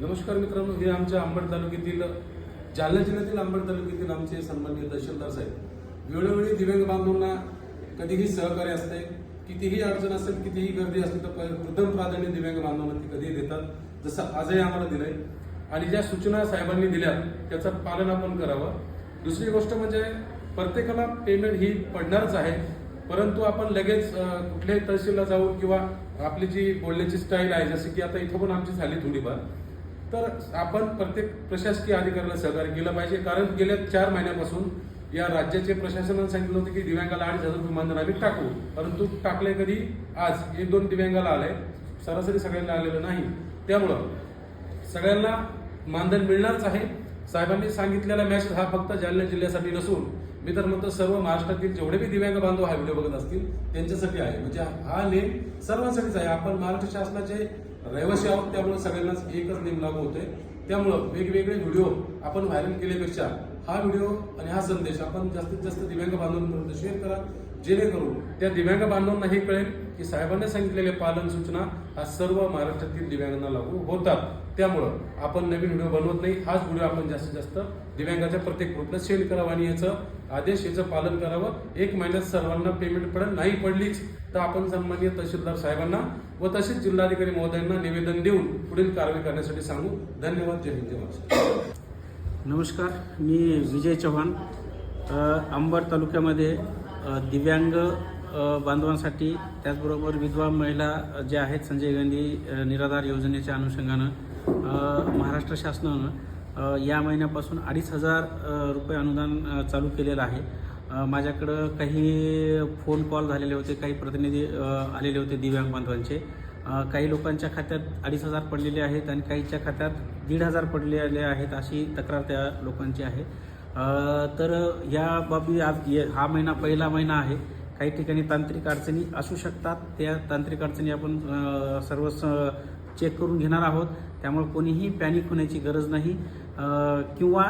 नमस्कार मित्रांनो हे आमच्या अंबड तालुक्यातील जालना जिल्ह्यातील अंबड तालुक्यातील आमचे सन्माननीय तहसीलदार साहेब. वेळोवेळी दिव्यांग बांधवांना कधीही सहकार्य असते कितीही अडचण असेल कितीही गर्दी असली तर प्रथम प्राधान्य दिव्यांग बांधवांना ते कधीही देतात जसं आजही आम्हाला दिलंय. आणि ज्या सूचना साहेबांनी दिल्या त्याचं पालन आपण करावं. दुसरी गोष्ट म्हणजे प्रत्येकाला पेमेंट ही पडणारच आहे परंतु आपण लगेच कुठल्याही तहसीलला जाऊन किंवा आपली जी बोलण्याची स्टाईल आहे जसं की आता इथं पण आमची झाली थोडीफार. तर आपण प्रत्येक प्रशासकीय अधिकाऱ्याला सहकार्य केलं पाहिजे. कारण गेल्या चार महिन्यापासून या राज्याचे प्रशासनाने सांगितलं होतं की दिव्यांगाला अडीच हजार रुपये मानधन आम्ही टाकू. परंतु टाकले कधी? आज. एक दोन दिव्यांगाला आलंय. सरासरी सगळ्यांना आलेलं नाही. त्यामुळं सगळ्यांना मानधन मिळणारच आहे. साहेबांनी सांगितलेला मॅसेज हा फक्त जालना जिल्ह्यासाठी नसून मी तर म्हणतो सर्व महाराष्ट्रातील जेवढे बी दिव्यांग बांधव हा व्हिडिओ बघत असतील त्यांच्यासाठी आहे. म्हणजे हा नेम सर्वांसाठीच आहे. आपण महाराष्ट्र शासनाचे रहिवासी आहोत त्यामुळे सगळ्यांनाच एकच नेम लागू होतोय. त्यामुळं वेगवेगळे व्हिडिओ आपण व्हायरल केल्यापेक्षा हा व्हिडिओ आणि हा संदेश आपण जास्तीत जास्त दिव्यांग बांधवांपर्यंत शेअर करा. जेणेकरून त्या दिव्यांग बांधवांना हे कळेल की साहेबांनी सांगितलेले पालन सूचना हा सर्व महाराष्ट्रातील दिव्यांगांना लागू होतात. त्यामुळं आपण नवीन व्हिडिओ बनवत नाही. हाच व्हिडिओ आपण जास्तीत जास्त दिव्यांगाच्या प्रत्येक ग्रुपला शेअर करावा आणि याचं आदेश याचं पालन करावं. एक महिन्यात सर्वांना पेमेंट पडेल. नाही पडलीच तर आपण सन्मान्य तहसीलदार साहेबांना व तसेच जिल्हाधिकारी महोदयांना निवेदन देऊन पुढील कारवाई करण्यासाठी सांगू. धन्यवाद. जय हिंद नमस्कार. मी विजय चव्हाण. अंबड तालुक्यामध्ये दिव्यांग बांधवांसाठी त्याचबरोबर विधवा महिला ज्या आहेत संजय गांधी निराधार योजनेच्या अनुषंगानं महाराष्ट्र शासनानं या महिन्यापासून अडीच हजार रुपये अनुदान चालू केलेलं आहे. माझ्याकडं काही फोन कॉल झालेले होते काही प्रतिनिधी आलेले होते दिव्यांग बांधवांचे. काही लोकांच्या खात्यात अडीच हजार पडलेले आहेत आणि काहीच्या खात्यात दीड हजार पडलेले आहेत अशी तक्रार त्या लोकांची आहे. तर या बाबी आज हा महिना पहिला महिना आहे. काही ठिकाणी तांत्रिक अडचणी असू शकतात. त्या तांत्रिक अडचणी आपण सर्व स- चेक करून घेणार आहोत. त्यामुळे कोणीही पॅनिक होण्याची गरज नाही. किंवा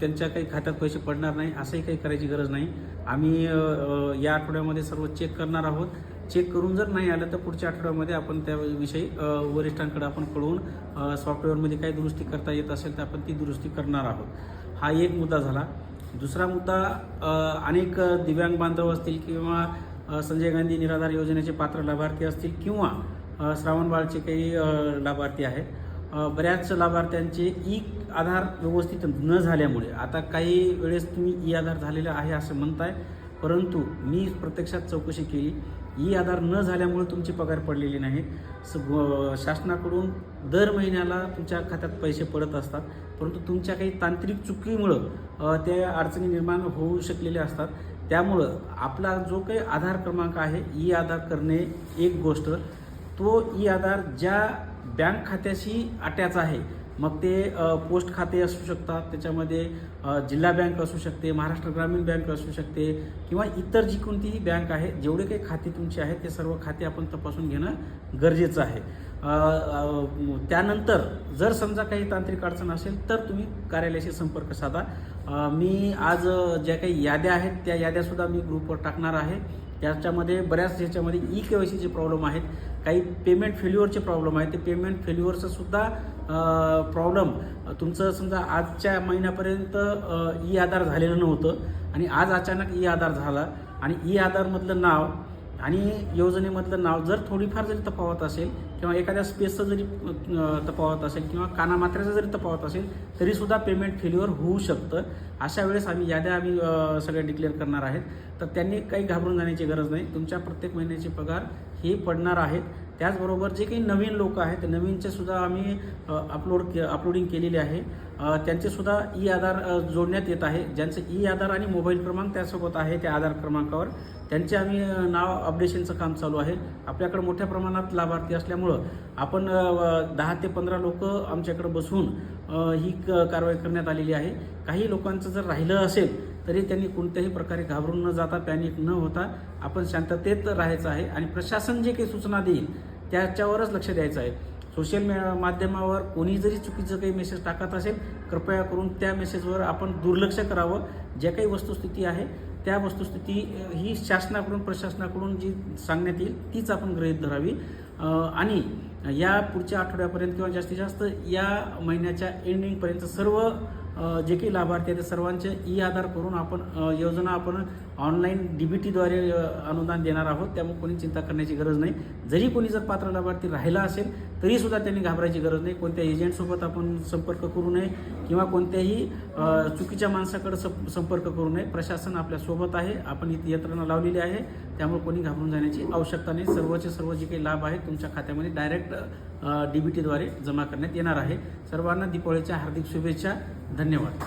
त्यांच्या काही खात्यात पैसे पडणार नाही असंही काही करायची गरज नाही. आम्ही या आठवड्यामध्ये सर्व चेक करणार आहोत. चेक करून जर नाही आलं तर पुढच्या आठवड्यामध्ये आपण त्याविषयी वरिष्ठांकडे आपण कळवून सॉफ्टवेअरमध्ये काही दुरुस्ती करता येत असेल तर आपण ती दुरुस्ती करणार आहोत. हा एक मुद्दा झाला. दुसरा मुद्दा अनेक दिव्यांग बांधव असतील किंवा संजय गांधी निराधार योजनेचे पात्र लाभार्थी असतील किंवा श्रावणबाळचे काही लाभार्थी आहेत. बऱ्याच लाभार्थ्यांचे ई आधार व्यवस्थित न झाल्यामुळे आता काही वेळेस तुम्ही ई आधार झालेला आहे असं म्हणताय परंतु मी प्रत्यक्षात चौकशी केली. ई आधार न झाल्यामुळे तुमचे पगार पडलेले नाहीत शासनाकडून दर महिन्याला तुमच्या खात्यात पैसे पडत असतात परंतु तुमच्या काही तांत्रिक चुकीमुळं त्या अडचणी निर्माण होऊ शकलेल्या असतात. त्यामुळं आपला जो काही आधार क्रमांक आहे ई आधार करणे एक गोष्ट. तो ई आधार ज्या बँक खात्याशी अटॅच आहे मग ते पोस्ट खाते असू शकतात त्याच्यामध्ये जिल्हा बँक असू शकते महाराष्ट्र ग्रामीण बँक असू शकते किंवा इतर जी कोणतीही बँक आहे जेवढे काही खाते तुमचे आहेत ते सर्व खाते आपण तपासून घेणं गरजेचं आहे. त्यानंतर जर समजा काही तांत्रिक अडचण असेल तर तुम्ही कार्यालयाशी संपर्क साधा. मी आज ज्या काही याद्या आहेत त्या याद्यासुद्धा मी ग्रुपवर टाकणार आहे. त्याच्यामध्ये बऱ्याच ह्याच्यामध्ये ई के वाय सीचे प्रॉब्लेम आहेत. काही पेमेंट फेल्युअरचे प्रॉब्लेम आहे ते पेमेंट फेल्युअरचं सुद्धा प्रॉब्लेम तुमचं समजा आजच्या महिन्यापर्यंत ई आधार झालेलं नव्हतं आणि आज अचानक ई आधार झाला आणि ई आधारमधलं नाव आणि योजनेमधलं नाव जर थोडीफार जरी तफावत असेल किंवा एखाद्या स्पेसचं जरी तफावत असेल किंवा कानामात्र्याचं जरी तफावत असेल तरीसुद्धा पेमेंट फेल्युअर होऊ शकतं. अशा वेळेस आम्ही याद्या आम्ही सगळ्या डिक्लेअर करणार आहेत. तर त्यांनी काही घाबरून जाण्याची गरज नाही. तुमच्या प्रत्येक महिन्याचे पगार हे पडणार आहेत. त्याचबरोबर जे काही नवीन लोक आहेत नवीनचे सुद्धा आम्ही अपलोड के अपलोडिंग केलेले आहे. त्यांचेसुद्धा त्यांचे सुद्धा ई आधार जोडण्यात येत आहे. ज्यांचं ई आधार आणि मोबाईल क्रमांक त्यासोबत आहे त्या आधार क्रमांकावर. त्यांचे आम्ही नाव अपडेशनचं काम चालू आहे. आपल्याकडे मोठ्या प्रमाणात लाभार्थी असल्यामुळं आपण दहा ते पंधरा लोक आमच्याकडे बसून ही क- कारवाई करण्यात आलेली आहे. काही लोकांचं जर राहिलं असेल तरी त्यांनी कोणत्याही प्रकारे घाबरून न जाता पॅनिक न होता आपण शांततेत राहायचं आहे. आणि प्रशासन जे काही सूचना देईल त्याच्यावरच लक्ष द्यायचं आहे. सोशल माध्यमावर कोणी जरी चुकीचं काही मेसेज टाकत असेल कृपया करून त्या मेसेजवर आपण दुर्लक्ष करावं. जे काही वस्तुस्थिती आहे त्या वस्तुस्थिती ही शासनाकडून प्रशासनाकडून जी सांगण्यात येईल तीच आपण गृहीत धरावी. आणि या पुढच्या आठवड्यापर्यंत किंवा जास्तीत जास्त या महिन्याच्या एंडिंगपर्यंत सर्व जे काही लाभार्थी आहेत सर्वांचे ई आधार करून आपण योजना आपण ऑनलाईन डी बी टीद्वारे अनुदान देणार आहोत. त्यामुळे कोणी चिंता करण्याची गरज नाही. जरी कोणी जर पात्र लाभार्थी राहिला असेल तरी सुद्धा त्यांनी घाबरायची गरज नाही. कोणत्या एजंटसोबत आपण संपर्क करू नये किंवा कोणत्याही चुकीच्या माणसाकडे संपर्क करू नये. प्रशासन आपल्यासोबत आहे. आपण इथे यंत्रणा लावलेली आहे. त्यामुळे कोणी घाबरून जाण्याची आवश्यकता नाही. सर्वचे सर्व जे काही लाभ आहेत तुमच्या खात्यामध्ये डायरेक्ट डी बी टीद्वारे जमा करण्यात येणार आहे. सर्वांना दीपावळीच्या हार्दिक शुभेच्छा. धन्यवाद.